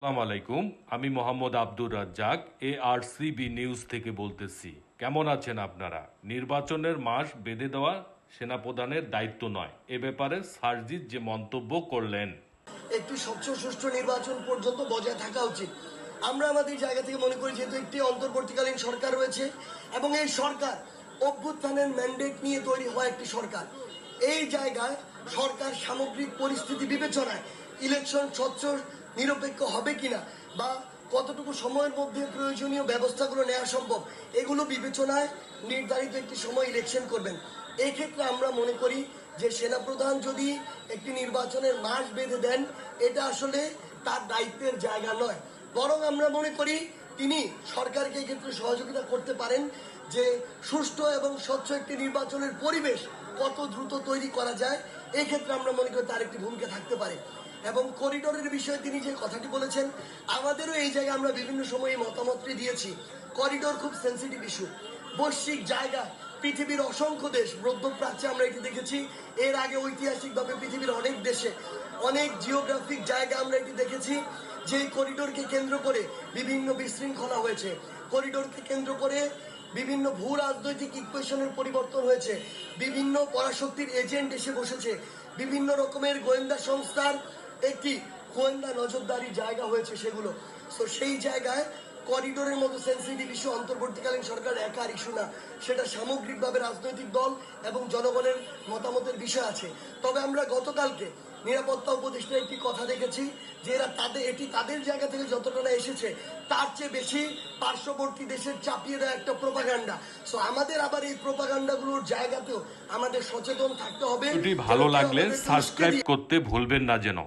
আসসালামু আলাইকুম, আমি Mohammad Abdur Razzak, A R CB news থেকে বলতেছি। কেমন আছেন আপনারা? নির্বাচনের মাস বেঁধে দেওয়া সেনাপ্রধানের দায়িত্ব নয়। এ ব্যাপারে সার্জিৎ যে মন্তব্য করলেন। একটি স্বচ্ছ সুষ্ঠু নির্বাচন পর্যন্ত বজায় থাকা উচিত। আমরা আমাদের জায়গা থেকে মনে করি যেহেতু একটি অন্তর্বর্তীকালীন সরকার রয়েছে এবং এই সরকার অভ্যুত্থানের ম্যান্ডেট নিয়ে তৈরি হওয়া একটি সরকার। এই জায়গায় সরকার সামগ্রিক পরিস্থিতি বিবেচনায় ইলেকশন স্বচ্ছ নিরপেক্ষ হবে কিনা বা কতটুকু সময়ের মধ্যে প্রয়োজনীয় ব্যবস্থাগুলো নেওয়া সম্ভব, এগুলো বিবেচনায় নির্ধারিত একটি সময় ইলেকশন করবেন। এই ক্ষেত্রে আমরা মনে করি যে সেনাপ্রধান যদি একটি নির্বাচনের মাস বেঁধে দেন, এটা আসলে তার দায়িত্বের জায়গা নয়। বরং আমরা মনে করি তিনি সরকারকে এক্ষেত্রে সহযোগিতা করতে পারেন যে সুষ্ঠু এবং স্বচ্ছ একটি নির্বাচনের পরিবেশ কত দ্রুত তৈরি করা যায়, এক্ষেত্রে আমরা মনে করি তার একটি ভূমিকা থাকতে পারে। এবং করিডোরের বিষয়ে তিনি যে কথাটি বলেছেন, আমাদেরও এই জায়গায় আমরা বিভিন্ন সময়ে মতামতটি দিয়েছি। করিডোর খুব সেন্সিটিভ ইস্যু বৈশ্বিক জায়গায় পৃথিবীর অসংখ্য দেশ, মধ্যপ্রাচ্যে আমরা এটি দেখেছি। এর আগে ঐতিহাসিকভাবে পৃথিবীর অনেক দেশে অনেক জিওগ্রাফিক জায়গা আমরা এটি দেখেছি যে করিডোরকে কেন্দ্র করে বিভিন্ন বিশৃঙ্খলা হয়েছে। করিডোরকে কেন্দ্র করে বিভিন্ন ভূ রাজনৈতিক ইকুয়েশনের পরিবর্তন হয়েছে। বিভিন্ন পরাশক্তির এজেন্ট এসে বসেছে। বিভিন্ন রকমের গোয়েন্দা সংস্থার একটি গোয়েন্দা নজরদারি জায়গা হয়েছে সেগুলো। তো সেই জায়গায় করিডোরের মতো সেন্সিটিভ ইস্যু অন্তর্বর্তীকালীন সরকার একার ইস্যু না। সেটা সামগ্রিকভাবে রাজনৈতিক দল এবং জনগণের মতামতের বিষয় আছে। তবে আমরা গতকালকে নিরাপত্তা উপদেষ্টা একটি কথা দেখেছি যে এরা তাদের এটি তাদের জায়গা থেকে যতটা না এসেছে তার চেয়ে বেশি পার্শ্ববর্তী দেশের চাপিয়ে দেওয়া একটা প্রোপাগান্ডা সো আমাদের আবার এই প্রোপাগান্ডাগুলোর জায়গাতেও আমাদের সচেতন থাকতে হবে। ভালো লাগলে সাবস্ক্রাইব করতে ভুলবেন না যেন।